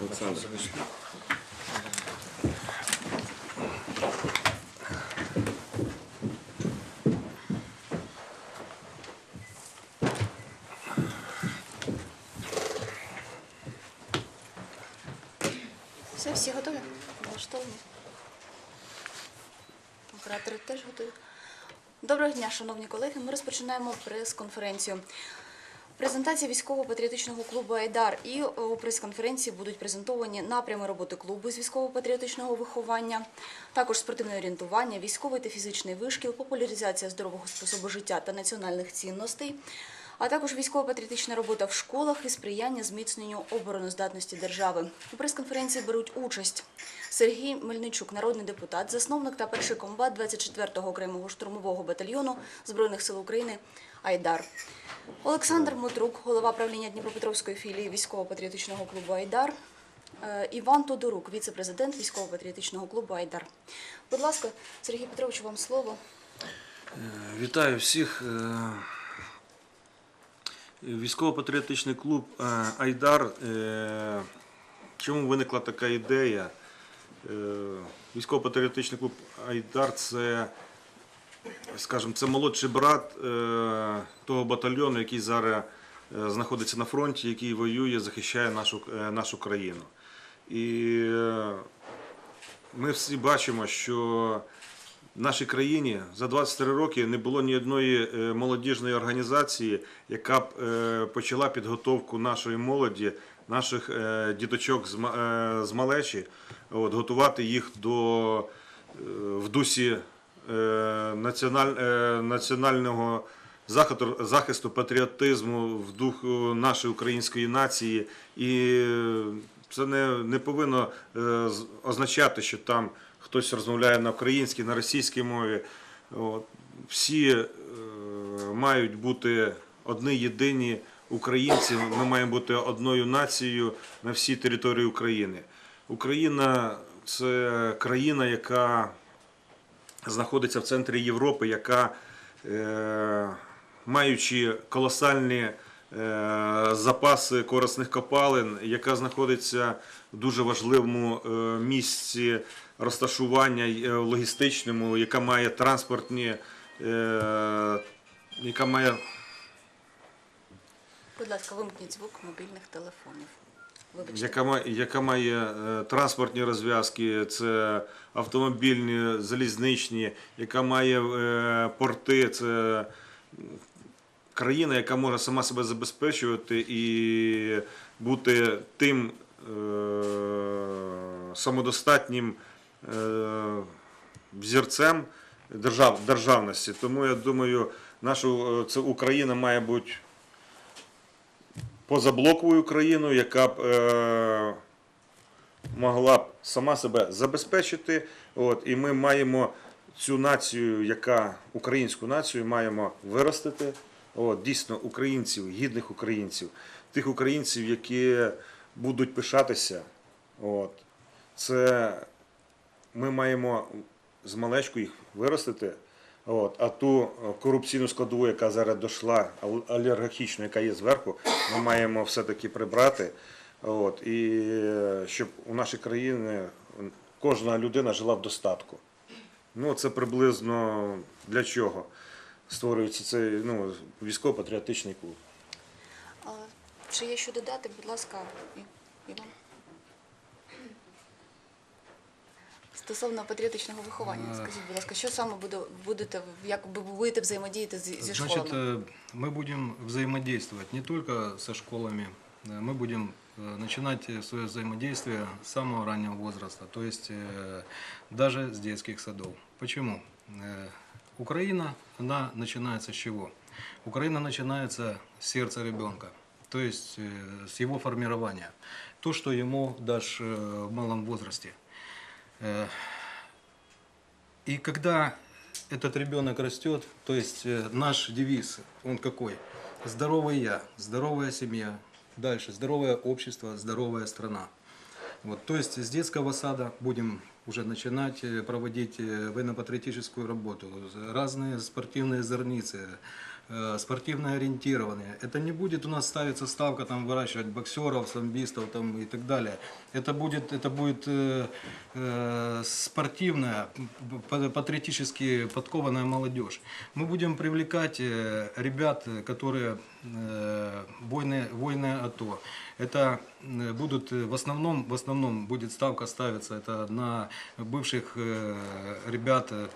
Олександр. Все, всі готові? Налаштовані? Оператори теж готові. Доброго дня, шановні колеги. Ми розпочинаємо прес-конференцію. Презентація військово-патріотичного клубу Айдар. І у прес-конференції будуть презентовані напрями роботи клубу з військово-патріотичного виховання, також спортивне орієнтування, військовий та фізичний вишкіл, популяризація здорового способу життя та національних цінностей, а також військово-патріотична робота в школах і сприяння зміцненню обороноздатності держави. У прес-конференції беруть участь Сергій Мельничук, народний депутат, засновник та перший комбат 24-го окремого штурмового батальйону Збройних сил України Айдар. Олександр Мотрук, голова правління Дніпропетровської філії військово-патріотичного клубу Айдар. Е, Іван Тодорук, віце-президент військово-патріотичного клубу Айдар. Будь ласка, Сергій Петрович, вам слово. Вітаю всіх. Військово-патріотичний клуб е, Айдар. Е, Чому виникла така ідея? Е, Військово-патріотичний клуб Айдар це, скажімо, це молодший брат того батальйону, який зараз знаходиться на фронті, який воює, захищає нашу, нашу країну. І ми всі бачимо, що в нашій країні за 23 роки не було ні одної е, молодіжної організації, яка б е, почала підготовку нашої молоді, наших е, діточок з ма- з малечі, от, готувати їх до в дусі національ, національного захисту, патріотизму в духу нашої української нації. І це не, не повинно означати, що там хтось розмовляє на українській, на російській мові. От. Всі е, мають бути одні єдині українці. Ми маємо бути одною нацією на всій території України. Україна це країна, яка знаходиться в центрі Європи, яка, е, маючи колосальні запаси корисних копалин, яка знаходиться в дуже важливому е, місці розташування е, логістичному, яка має транспортні, е, яка має Будь ласка, вимкніть звук мобільних телефонів. Вибачте. яка має, яка має е, транспортні розв'язки, це автомобільні, залізничні, яка має е, порти, це країна, яка може сама себе забезпечувати і бути тим е, самодостатнім е, взірцем держав, державності. Тому я думаю, наша е, це Україна має бути позаблоковою країною, яка б е, могла б сама себе забезпечити. От, і ми маємо цю націю, яка українську націю, маємо виростити. От, дійсно, українців, гідних українців, тих українців, які будуть пишатися. От, це ми маємо з малечку їх виростити. От, а ту е, корупційну складову, яка зараз дійшла, ал- олігархічну, яка є зверху, ми маємо все-таки прибрати. От, і е, щоб у нашій країні кожна людина жила в достатку. Ну, це приблизно для чого створюється цей ну, військово-патріотичний клуб. А, Чи є що додати, будь ласка, І- Іван? Стосовно патріотичного виховання, скажіть, будь ласка, що саме буде, будете, як ви будете взаємодіяти зі, зі Значит, школами? э, мы будем взаимодействовать не только со школами, э, мы будем э, начинать э, свое взаимодействие с самого раннего возраста, то есть э, даже с детских садов. Почему? Украина, она начинается с чего? Украина начинается с сердца ребенка, то есть э, с его формирования. То, что ему дашь э, в малом возрасте. Э, И когда этот ребенок растет, то есть наш девиз, он какой? Здоровый я, здоровая семья, дальше здоровое общество, здоровая страна. Вот, то есть с детского сада будем уже начинать э, проводить э, военно-патриотическую работу, разные спортивные зорницы, спортивно ориентированные. Это не будет у нас ставиться ставка там выращивать боксеров, самбистов там и так далее. Это будет, это будет э, э, спортивная, патриотически подкованная молодежь. Мы будем привлекать э, ребят, э, которые э, воины, воины АТО. Это э, будут э, в основном, в основном будет ставка ставиться это на бывших э, ребят, э,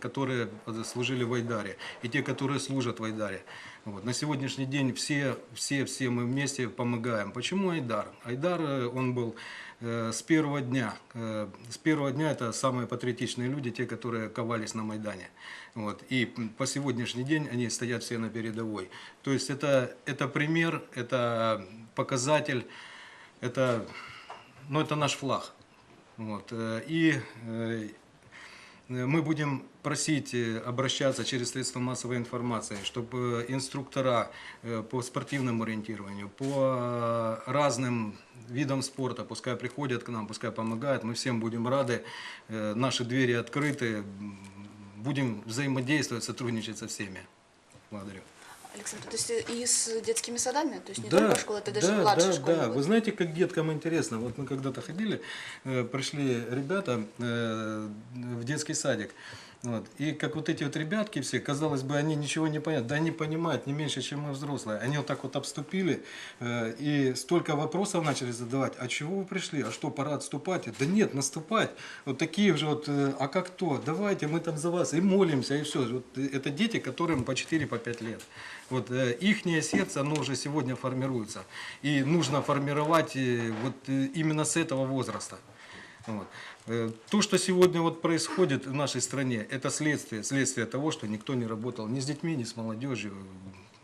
которые служили в Айдаре, и те, которые служат в Айдаре. Вот. На сегодняшний день все, все, все мы вместе помогаем. Почему Айдар? Айдар, э, он был э, с первого дня. Э, С первого дня это самые патриотичные люди, те, которые ковались на Майдане. Вот. И по сегодняшний день они стоят все на передовой. То есть это, это пример, это показатель, это, ну, это наш флаг. Вот. э, И э, мы будем просить э, обращаться через средства массовой информации, чтобы инструктора э, по спортивному ориентированию, по э, разным видам спорта, пускай приходят к нам, пускай помогают, мы всем будем рады, Э, наши двери открыты, будем взаимодействовать, сотрудничать со всеми. Благодарю. Александр, то есть и с детскими садами? То есть не только школа, это даже да, младшая да, школа. да. будет? Вы знаете, как деткам интересно. Вот мы когда-то ходили, э, пришли ребята э, в детский садик. Вот. И как вот эти вот ребятки все, казалось бы, они ничего не понимают. Да они понимают не меньше, чем мы взрослые. Они вот так вот обступили э, и столько вопросов начали задавать. А чего вы пришли? А что, пора отступать? Да нет, наступать. Вот такие же вот, э, а как то? Давайте, мы там за вас. И молимся, и все. Вот э, это дети, которым по 4-5 по лет. Вот э, ихнее сердце, оно уже сегодня формируется. И нужно формировать э, вот э, именно с этого возраста. Вот. Э, То, что сегодня вот происходит в нашей стране, это следствие, следствие того, что никто не работал ни с детьми, ни с молодежью.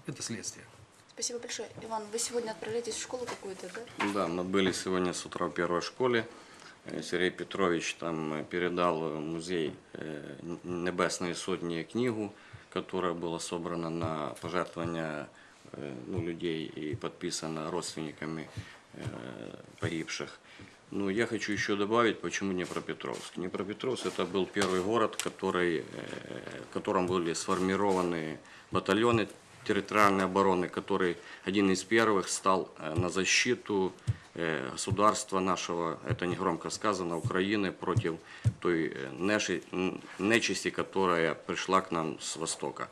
Это следствие. Спасибо большое. Иван, вы сегодня отправляетесь в школу какую-то, да? Да, мы были сегодня с утра в первой школе. Э, Сергей Петрович там э, передал в музей Небесной Сотни книгу, которая была собрана на пожертвования ну, людей и подписана родственниками погибших. Ну, я хочу еще добавить, почему Днепропетровск. Днепропетровск это был первый город, который, э, в котором были сформированы батальоны территориальной обороны, который один из первых стал э, на защиту э, государства нашего, это не громко сказано, Украины против той нечисти, которая пришла к нам с Востока.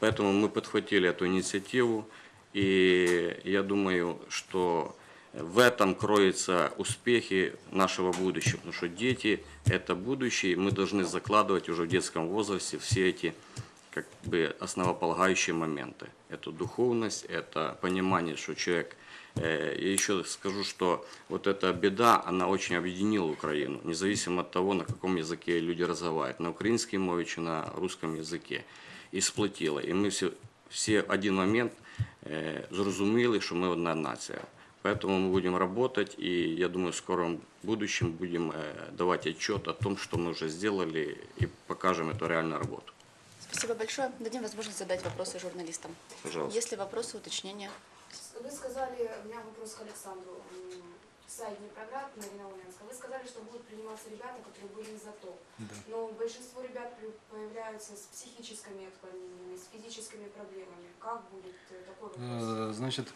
Поэтому мы подхватили эту инициативу, и я думаю, что в этом кроются успехи нашего будущего, потому что дети – это будущее, и мы должны закладывать уже в детском возрасте все эти как бы основополагающие моменты. Это духовность, это понимание, что человек... э, Я еще скажу, что вот эта беда, она очень объединила Украину, независимо от того, на каком языке люди разговаривают, на украинском мове чи на русском языке, і сплотила. І ми всі, всі в один момент е, зрозуміли, що ми одна нація. Поэтому мы будем работать, и я думаю, в скором будущем будем э, давать отчет о том, что мы уже сделали, и покажем эту реальную работу. Спасибо большое. Дадим возможность задать вопросы журналистам. Пожалуйста. Есть ли вопросы, уточнения? Вы сказали, у меня вопрос к Александру. Сайт Днепроград, Марина Ульянская. Вы сказали, что будут приниматься ребята, которые были из АТО. Но большинство ребят появляются с психическими отклонениями, с физическими проблемами. Как будет э, такой вопрос? Э, Значит,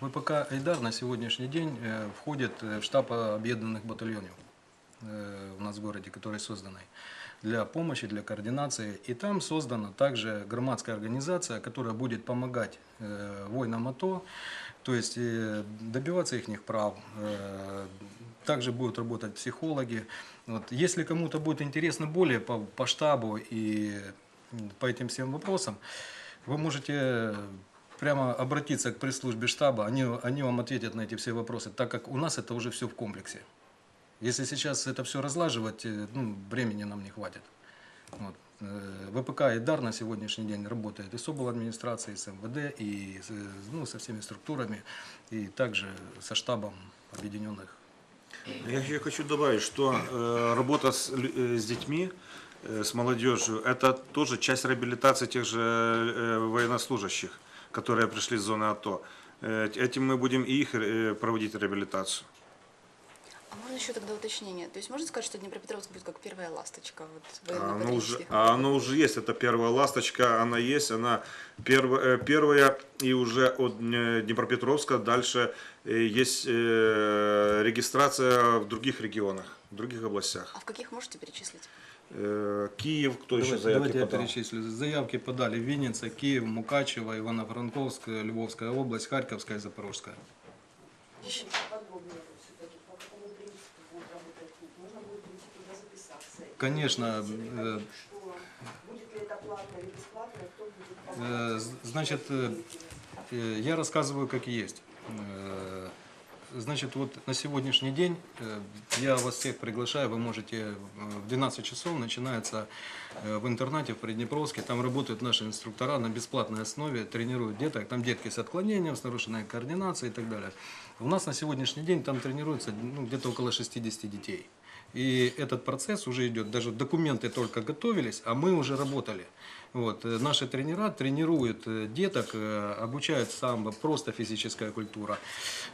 ВПК «Айдар» на сегодняшний день э, входит э, в штаб объединенных батальонов э, у нас в городе, который созданный для помощи, для координации. И там создана также громадская организация, которая будет помогать э, воинам АТО, то есть э, добиваться их прав. Э, Также будут работать психологи. Вот. Если кому-то будет интересно более по, по штабу и по этим всем вопросам, вы можете прямо обратиться к пресс-службе штаба, они, они вам ответят на эти все вопросы, так как у нас это уже все в комплексе. Если сейчас это все разлаживать, э, ну, времени нам не хватит. Вот. Э, ВПК и ДАР на сегодняшний день работает и с обл. администрацией, и с МВД, и э, ну, со всеми структурами, и также со штабом объединенных Я еще хочу добавить, что э, работа с, э, с детьми, э, с молодежью, это тоже часть реабилитации тех же э, военнослужащих, которые пришли с зоны АТО. Э, Этим мы будем и их э, проводить реабилитацию. А можно еще тогда уточнение? То есть можно сказать, что Днепропетровск будет как первая ласточка вот, А Оно уже, а оно уже есть, это первая ласточка, она есть, она первая, э, первая и уже от Днепропетровска дальше есть регистрация в других регионах, в других областях. А в каких можете перечислить? Э, Киев, кто еще Давайте, заявки давайте я подал? перечислю. Заявки подали Винница, Киев, Мукачево, Ивано-Франковск, Львовская область, Харьковская, Запорожская. Конечно, э, Что? Будет ли это платно или бесплатно? Кто будет Э, Значит, э, я рассказываю, как есть. Э, Значит, вот на сегодняшний день э, я вас всех приглашаю, вы можете э, в 12 часов начинается э, в интернате в Приднепровске, там работают наши инструктора на бесплатной основе, тренируют деток, там детки с отклонением, с нарушенной координацией и так далее. У нас на сегодняшний день там тренируется ну, где-то около 60 детей. И этот процесс уже идет, даже документы только готовились, а мы уже работали. Вот, э, наши тренера тренируют э, деток, э, обучают самбо, просто физическая культура.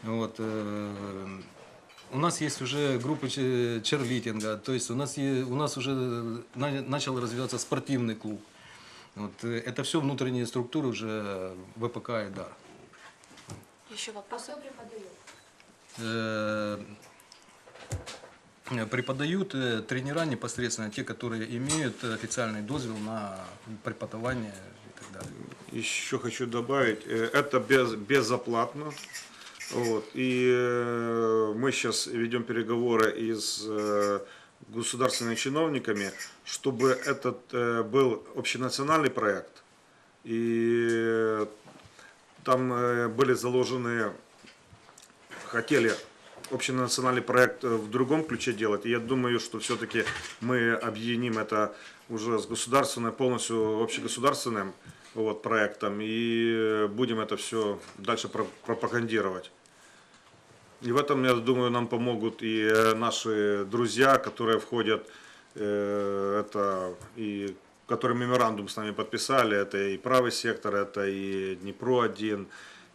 Вот, у нас есть уже группы че- черлитинга, то есть у нас, у нас уже на- начал развиваться спортивный клуб. Вот, это все внутренние структуры уже ВПК и ДАР. Еще А вопросы? кто преподает? Э, Преподают э, тренера непосредственно, те, которые имеют официальный дозвел на преподавание и так далее. Еще хочу добавить, э, это без, безоплатно. Вот. И э, мы сейчас ведем переговоры и с э, государственными чиновниками, чтобы этот э, был общенациональный проект. И э, там э, были заложены, хотели общенациональный проект э, в другом ключе делать. И я думаю, что все-таки мы объединим это уже с государственным, полностью общегосударственным вот, проектом и э, будем это все дальше про- пропагандировать. И в этом, я думаю, нам помогут и э, наши друзья, которые входят, э, это и которые меморандум с нами подписали, это и правый сектор, это и Днепро-1,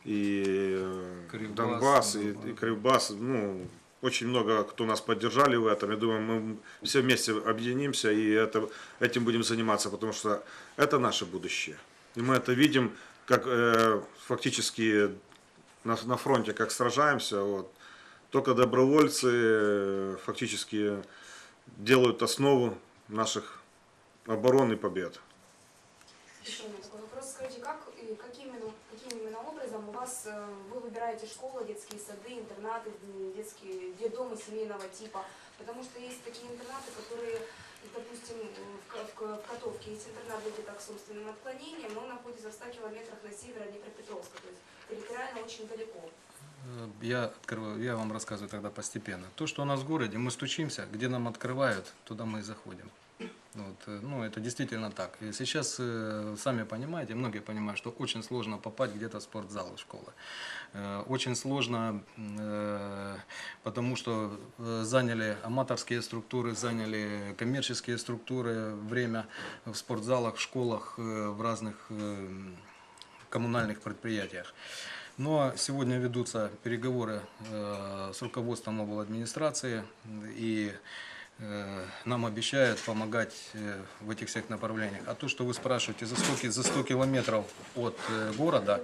и э, Кривбас, Донбасс, и, Донбасс. и Кривбас. Ну, очень много кто нас поддержали в этом. Я думаю, мы все вместе объединимся и это, этим будем заниматься, потому что это наше будущее. И мы это видим, как э, фактически на, на фронте, как сражаемся. Вот. Только добровольцы э, фактически делают основу наших оборон и побед. Еще у меня такой вопрос. Скажите, как и каким именно, каким именно образом у вас э, вы выбираете школы, детские сады, интернаты, детские детдомы семейного типа? Потому что есть такие интернаты, которые, допустим, в, Ко- в Ко- в Котовке есть интернат для деток с умственным отклонением, но он находится в 100 километрах на север от Днепропетровска, то есть территориально очень далеко. Э, Я, открываю, я вам рассказываю тогда постепенно. То, что у нас в городе, мы стучимся, где нам открывают, туда мы и заходим. Вот, э, ну, это действительно так. И сейчас, э, сами понимаете, многие понимают, что очень сложно попасть где-то в спортзал школы. Э, Очень сложно, потому что заняли аматорские структуры, заняли коммерческие структуры время в спортзалах, в школах, в разных коммунальных предприятиях. Но сегодня ведутся переговоры с руководством обл. администрации и э, нам обещают помогать э, в этих всех направлениях. А то, что вы спрашиваете за 100, за 100 километров от э, города,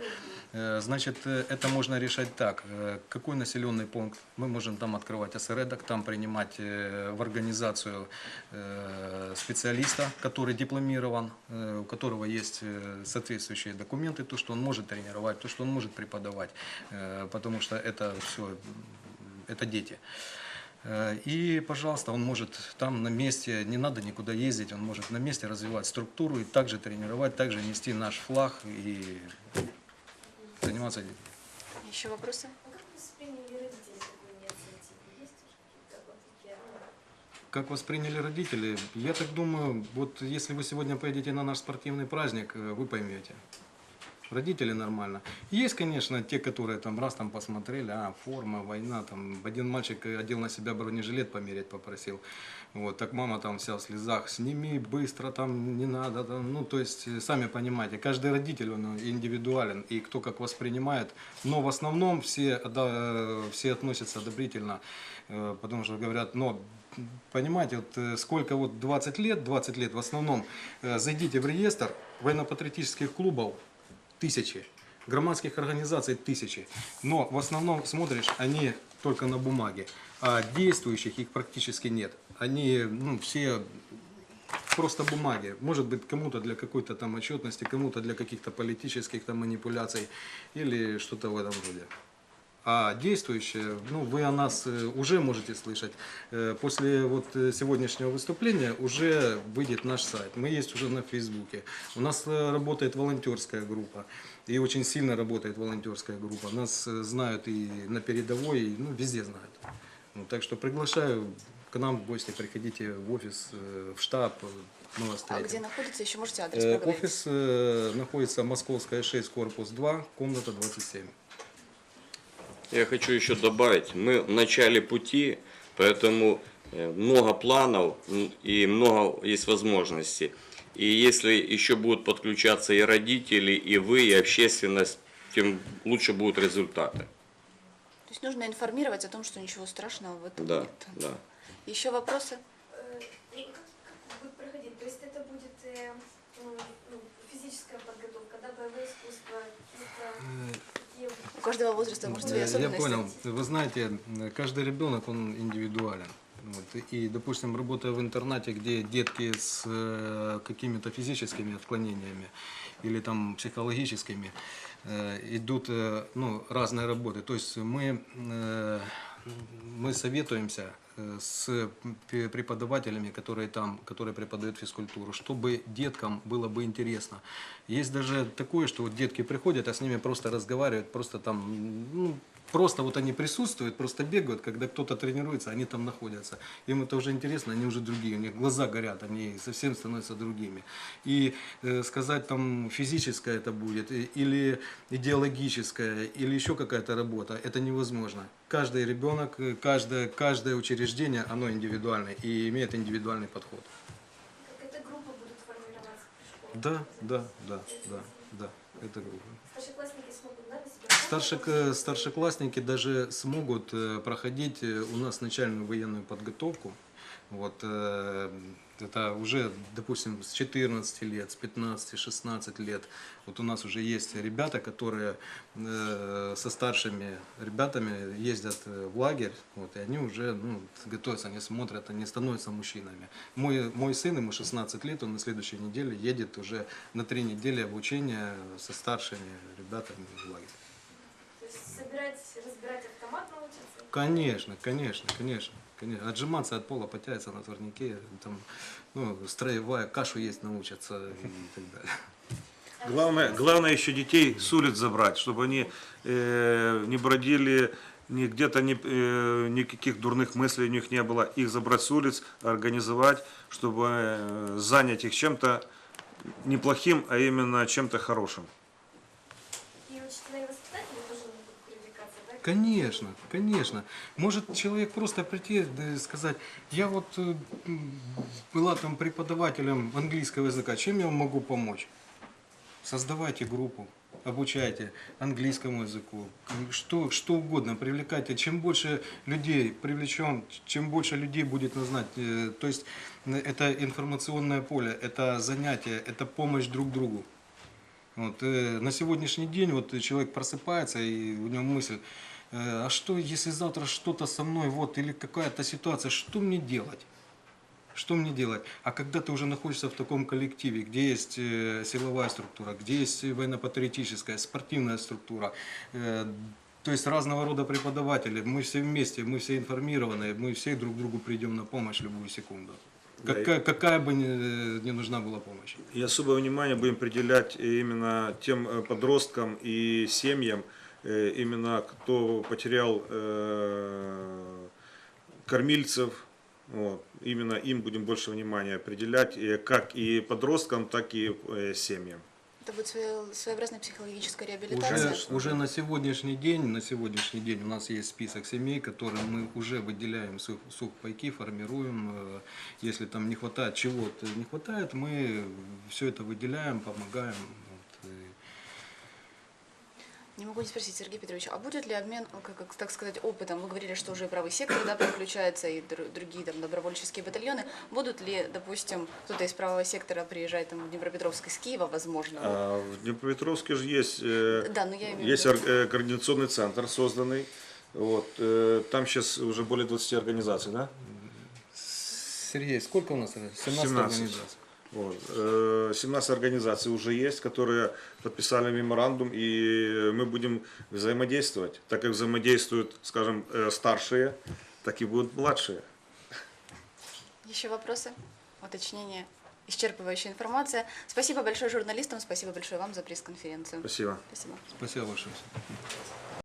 э, значит, э, это можно решать так. Э, Какой населенный пункт? Мы можем там открывать осередок, там принимать э, в организацию э, специалиста, который дипломирован, э, у которого есть э, соответствующие документы, то, что он может тренировать, то, что он может преподавать, э, потому что это все, это дети. Э, И, пожалуйста, он может там на месте, не надо никуда ездить, он может на месте развивать структуру и также тренировать, также нести наш флаг и заниматься детьми. Еще вопросы? А как восприняли родители такую инициативу? Есть уже какие-то вот такие Как восприняли родители? Я так думаю, вот если вы сегодня поедете на наш спортивный праздник, э, вы поймете. Родители нормально. Есть, конечно, те, которые там раз там посмотрели, а, форма, война, там, один мальчик одел на себя бронежилет померить попросил. Вот, так мама там вся в слезах, сними быстро, там не надо, там, ну, то есть, э, сами понимаете, каждый родитель, он индивидуален, и кто как воспринимает, но в основном все, да, э, все относятся одобрительно, э, потому что говорят, но понимаете, вот сколько вот 20 лет, 20 лет в основном, зайдите в реестр военно-патриотических клубов, тысячи, громадских организаций тысячи, но в основном смотришь, они только на бумаге, а действующих их практически нет. Они, ну, все просто бумаги. Может быть, кому-то для какой-то там отчетности, кому-то для каких-то политических там манипуляций или что-то в этом роде. А действующие, ну, вы о нас э, уже можете слышать. Э, После вот э, сегодняшнего выступления уже выйдет наш сайт. Мы есть уже на Фейсбуке. У нас работает волонтерская группа. И очень сильно работает волонтерская группа. Нас знают и на передовой, и, ну, везде знают. Ну, так что приглашаю к нам в гости, приходите в офис, в штаб, мы вас А где встретим. находится, еще можете адрес проговорить? Офис находится Московская 6, корпус 2, комната 27. Я хочу еще добавить, мы в начале пути, поэтому э, много планов и много есть возможностей. И если еще будут подключаться и родители, и вы, и общественность, тем лучше будут результаты. То есть нужно информировать о том, что ничего страшного в этом Да, нет. да. Еще вопросы? Э, и Как как будет проходить? То есть это будет э, ну, ну, физическая подготовка, да, боевое искусство, это У каждого возраста может свои Э, Я особенности. понял. Вы знаете, каждый ребенок, он индивидуален. Вот. И, допустим, работая в интернате, где детки с э, какими-то физическими отклонениями или там психологическими, э, идут э, ну, разные работы. То есть мы, мы советуемся с п- преподавателями, которые там, которые преподают физкультуру, чтобы деткам было бы интересно. Есть даже такое, что вот детки приходят, а с ними просто разговаривают, просто там, ну, просто вот они присутствуют, просто бегают, когда кто-то тренируется, они там находятся. Им это уже интересно, они уже другие, у них глаза горят, они совсем становятся другими. И э, сказать там физическое это будет, или идеологическое, или еще какая-то работа, это невозможно. Каждый ребенок, э, каждое, каждое учреждение, оно индивидуальное и имеет индивидуальный подход. как эта группа будет формироваться при школе? Да, да, да, да, да, это группа. Старшеклассники смогут? Старшек- э, старшеклассники даже смогут э, проходить э, у нас начальную военную подготовку. Вот, это уже, допустим, с 14 лет, с 15-16 лет. Вот у нас уже есть ребята, которые со старшими ребятами ездят в лагерь, вот, и они уже ну, готовятся, они смотрят, они становятся мужчинами. Мой, мой сын, ему 16 лет, он на следующей неделе едет уже на три недели обучения со старшими ребятами в лагерь. Собирать, разбирать автомат научиться? Конечно, конечно, конечно. конечно. Отжиматься от пола, потягиваться на турнике, там, ну, строевая, кашу есть научатся и так далее. Главное, главное еще детей с улиц забрать, чтобы они э, не бродили, ни где-то ни, э, никаких дурных мыслей у них не было. Их забрать с улиц, организовать, чтобы э, занять их чем-то неплохим, а именно чем-то хорошим. И учителя и воспитатели тоже могут привлекаться, да? Конечно, конечно. Может человек просто прийти и сказать, я вот э, была там преподавателем английского языка, чем я могу помочь? Создавайте группу, обучайте английскому языку, что, что угодно, привлекайте. Чем больше людей привлечем, чем больше людей будет нас знать. Э, То есть э, это информационное поле, это занятие, это помощь друг другу. Вот, на сегодняшний день вот человек просыпается и у него мысль, а что если завтра что-то со мной, вот, или какая-то ситуация, что мне делать? Что мне делать? А когда ты уже находишься в таком коллективе, где есть э, силовая структура, где есть военно-патриотическая, спортивная структура, э, то есть разного рода преподаватели, мы все вместе, мы все информированы, мы все друг другу придем на помощь любую секунду. Какая, какая бы ни, ни нужна была помощь. И особое внимание будем приділять именно тем э, подросткам и семьям, э, именно кто потерял э, кормильцев, вот, именно им будем больше внимания определять, и как и подросткам, так и э, семьям. Это будет своеобразная психологическая реабилитация. Уже, уже на сегодняшний день, на сегодняшний день у нас есть список семей, которые мы уже выделяем сух, сухпайки, формируем. Э, Если там не хватает чего-то, не хватает, мы все это выделяем, помогаем. Не могу не спросить, Сергей Петрович, а будет ли обмен, ну, как, так сказать, опытом? Вы говорили, что уже и правый сектор да, подключается, и др- другие там добровольческие батальоны. Будут ли, допустим, кто-то из правого сектора приезжает там, в Днепропетровск из Киева, возможно? А в Днепропетровске же есть, э, Да, но я имею в есть виду- ор- э, координационный центр созданный. Вот, э, там сейчас уже более 20 организаций, да? Сергей, сколько у нас? 17, 17. организаций. Вот. э, 17 организаций уже есть, которые подписали меморандум, и мы будем взаимодействовать. Так как взаимодействуют, скажем, э, старшие, так и будут младшие. Еще вопросы, уточнения, исчерпывающая информация. Спасибо большое журналистам, спасибо большое вам за пресс-конференцию. Спасибо. Спасибо. Спасибо большое.